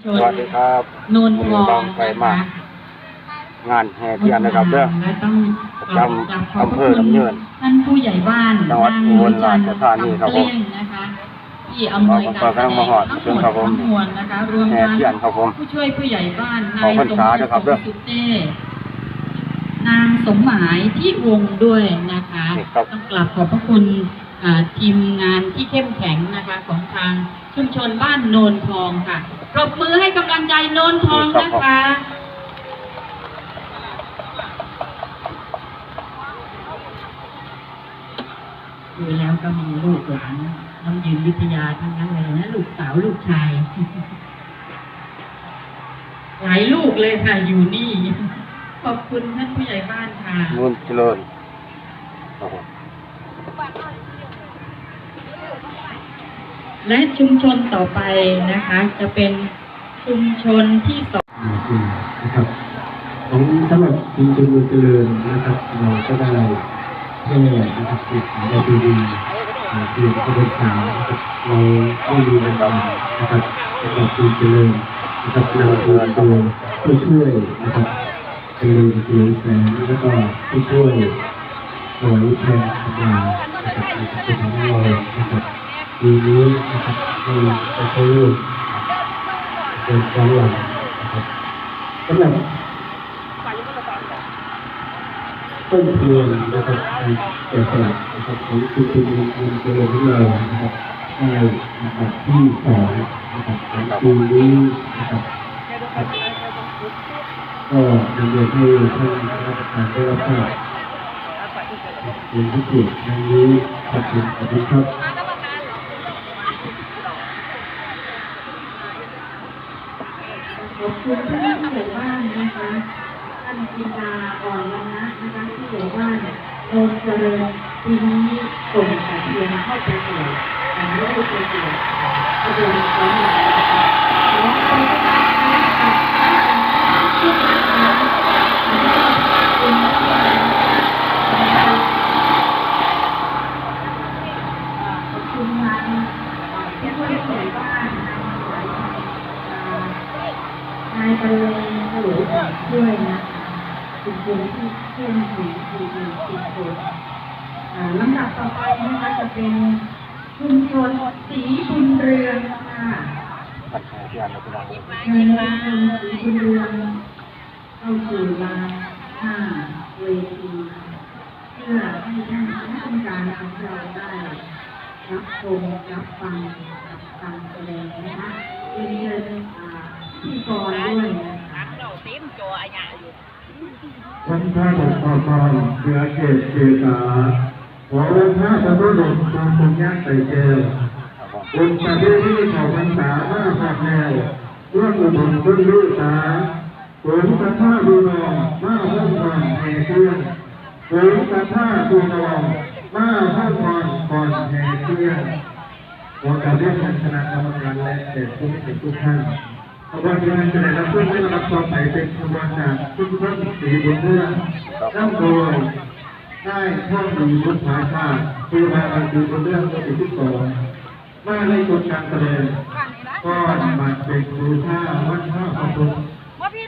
ชสวัสดีครับโนนทองบางไฟมาก งานแห่เทียนนะครับเด้อและต้องประจำอำเภอลำเนินท่านผู้ใหญ่บ้านจังหวัดอุบลราชธานีครับผมเกลี้ยงนะคะที่อำนวยการขอบคุณครับมาฮอดทั้งหเชิญมดครับผมทั้งมวลนะคะรวมแห่ทั้งเทียนครับผมผู้ช่วยผู้ใหญ่บ้านนาขอยพรรสมษาด้วยครับเด้อสุเต้นางสมหมายที่วงด้วยนะคะนี่ครับต้องกราบขอบพระคุณอ่า ทีมงานที่เข้มแข็งนะคะของทางชุมชนบ้านโนนทองค่ะปรบมือให้กำลังใจโนนทองนะคะดูแล้วก็มีลูกหลานน้องยืนวิทยาทั้งนั้นเลยนะลูกสาวลูกชาย หลายลูกเลยค่ะอยู่นี่ ขอบคุณท่านผู้ใหญ่บ้านค่ะมูลเจริญครับผม และชุมชนต่อไปนะคะ จะเป็นชุมชนที่สองนะครับของสำหรับชุมชนเจริญนะครับ เราก็ได้แค่นะครับติดในปีดีอ่าคือขบวนสามนะครับเราไม่มีเงินดำนะครับสำหรับชุมชนเจริญนะครับเราดูดยผู้ช่วยนะครับเจริญเกียรติแสงแล้วก็ผู้ช่วยหน่วยแทนทำงานนะครับในชุมชนของเรา ปีนี้นะครับเราจะใช้รูปเป็นความหลังนะครับสำหรับต้นเพลิงนะครับในแก่สลักนะครับของคุณคุณคุณเจริญของเรานะครับได้นะครับที่สองนะครับของปีนี้นะครับครับก็นำเรียนให้ท่านคณะกรรมการได้รับทราบเป็นพิเศษในนี้ขอบคุณขอบคุณครับ ขอบ คุณท่านผู้ใหญ่บ้านนะคะท่านจินดาอ่อนวันนะนะคะผู้ใหญ่บ้านโนนเจริญปีนี้ส่งแต่เพียงเข้าไปตรวแต่ไม่ได้ไปตรวกระบวนการหลังนะคะขอขอบคุณนะคะทุกท่านนะคะขอบคุณนะคะขอบคุณทางที่ผู้ใหญ่บ้าน นายบรรเลงหรือด้วยนะคะชุมชนที่เข้มแข็งคือชุมชนลำดับต่อไปนะคะจะเป็นชุมชนสีบุญเรืองค่ะเทียนนะครับพี่น้องในชุมชนสีบุญเรืองเข้าสู่ลาห้าเวทีเพื่อให้ท่านคณะกรรมการของเราได้รับชมรับฟังกับการแสดงนะคะเรียน เชิญอ่าพิธีกรด้วยนะคะวันพระบทพรเสือเกศเกษาขอวันพระบรมดลทรงคงยักษ์ใส่แก้วครับนประเทศที่เขาพรรษามาพระแนวเรื่องอุดมต้นลูกสาฝนกระท่าดูนองมาห้องผ่อนแห่เครื่องฝนกระท่าดูนองมาห้องผ่อนก่อนแห่เครื่องขอการเรียกท่านคณะกรรมการและเด็กผู้มีเกียรติทุกท่าน ขบวนการแสดงรับเพื่อนได้รับต่อไปเป็นขบวนการทุกท่านสีบนเรือนั่งโดยได้ท่องดีบนผาชาติคือมาอันดีบนเรื่องตัวที่สองมาในกฎการแสดงก็มาเป็นครูท่าวัดท่าขอบคุณ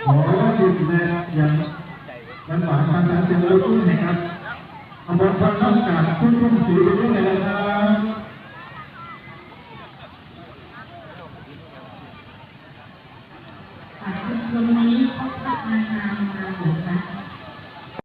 ขอที่แม่ยังมันหวานทางการเป็นรถตู้นะครับขบวนการนอกจากทุกท่านสีบนเรื่อ ค่ะวันนี้เขาทำงานมาหมาอนกั